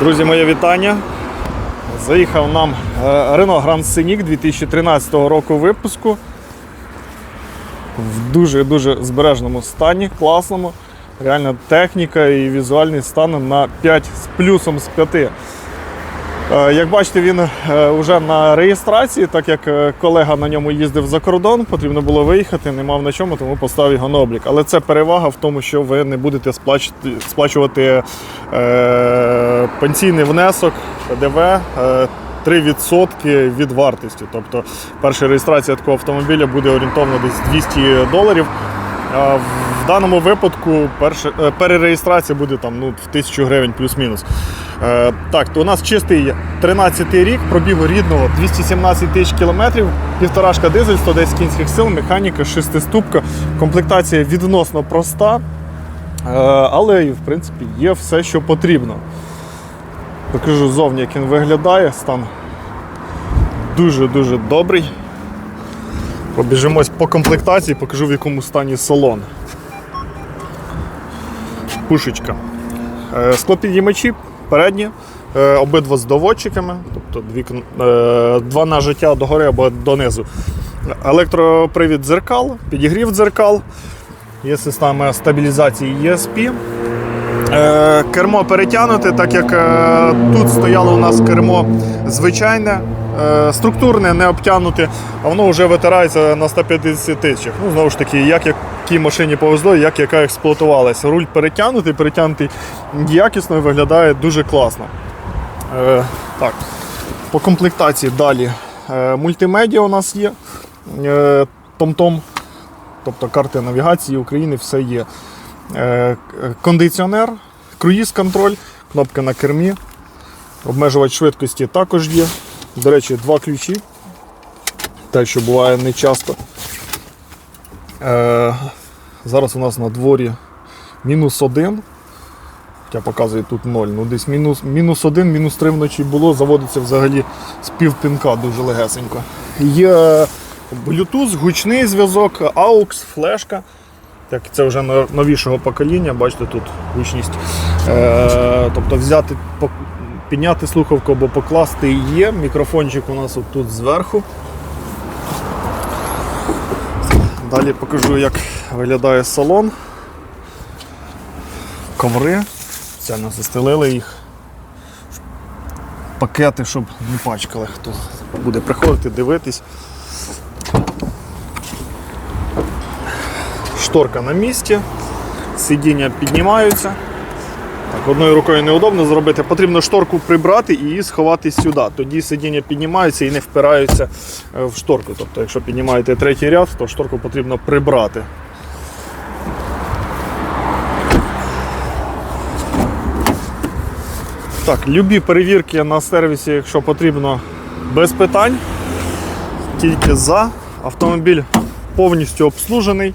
Друзі, моє вітання. Заїхав нам Renault Grand Scenic 2013 року випуску. В дуже-дуже збережному стані, класному. Реальна техніка і візуальний стан на 5 з плюсом з 5. Е, Як бачите, він вже на реєстрації, так як е, колега на ньому їздив за кордон, потрібно було виїхати, не мав на чому, тому поставив його на облік. Але це перевага в тому, що ви не будете сплачувати, сплачувати е, пенсійний внесок, ПДВ. Е, 3% від вартості. Тобто перша реєстрація такого автомобіля буде орієнтовно десь 200 доларів. В даному випадку перше, е, перереєстрація буде там, ну, в 1000 гривень плюс-мінус. Е, так, то у нас чистий 13-й рік, пробігу рідного 217 тисяч кілометрів, півторашка дизель, 110 кінських сил, механіка, шестиступка, комплектація відносно проста, е, але в принципі є все, що потрібно. Покажу зовні, як він виглядає, стан дуже-дуже добрий. Пробіжимось по комплектації, покажу в якому стані салон. Пушечка. Е, Склопідіймачі передні, е, обидва з доводчиками, тобто дві, е, два на життя догори або донизу. Електропривід дзеркал, підігрів дзеркал, є система стабілізації ESP. Кермо перетягнуте, так як тут стояло у нас кермо звичайне, структурне, не обтягнуте, а воно вже витирається на 150 тисячах. Ну, знову ж таки, як якій машині повезло, як яка експлуатувалася. Руль перетягнутий, перетягнутий якісно і виглядає дуже класно. Е, так, по комплектації далі. Е, мультимедіа у нас є. Е, Том-том, тобто карти навігації України, все є. Е, кондиціонер, круїз-контроль, кнопка на кермі, обмежувач швидкості також є. До речі, два ключі. Те, що буває не часто. Е, зараз у нас на дворі мінус один. Хоча показує тут 0. Ну десь мінус, мінус один, мінус три вночі було, заводиться взагалі з півпінка дуже легесенько. Є Bluetooth, гучний зв'язок, AUX, флешка. Так, це вже новішого покоління, бачите, тут гучність. Е, тобто взяти, підняти слухавку або покласти є. Мікрофончик у нас тут зверху. Далі покажу, як виглядає салон. Коври. Це нас застелили їх. Пакети, щоб не пачкали, хто буде приходити, дивитись. Шторка на місці, сидіння піднімаються. Так, одною рукою неудобно зробити. Потрібно шторку прибрати і її сховати сюди. Тоді сидіння піднімаються і не впираються е, в шторку. Тобто, якщо піднімаєте третій ряд, то шторку потрібно прибрати. Так, любі перевірки на сервісі, якщо потрібно, без питань. Тільки за. Автомобіль повністю обслужений.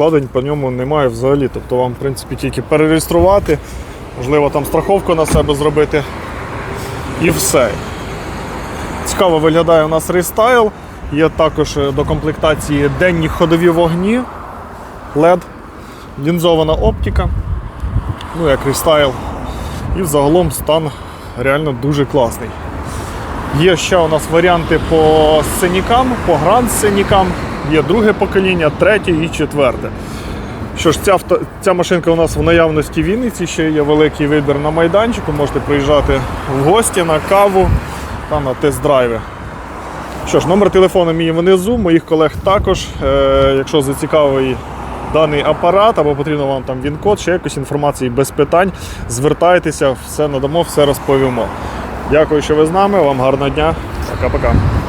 Вкладень по ньому немає взагалі. Тобто вам, в принципі, тільки перереєструвати, можливо, там страховку на себе зробити. І все. Цікаво виглядає у нас рестайл. Є також е, до комплектації денні ходові вогні, LED, лінзована оптика. Ну, як рестайл. І взагалом стан реально дуже класний. Є ще у нас варіанти по сценікам, по гранд сценікам. Є друге покоління, третє і четверте. Що ж, ця, ця машинка у нас в наявності в Вінниці, ще є великий вибір на майданчику. Можете приїжджати в гості на каву та на тест-драйви. Що ж, номер телефону мій внизу, моїх колег також. Е, якщо зацікавий даний апарат або потрібно вам там він-код, ще якось інформації без питань, звертайтеся, все надамо, все розповімо. Дякую, що ви з нами. Вам гарного дня. Пока-пока.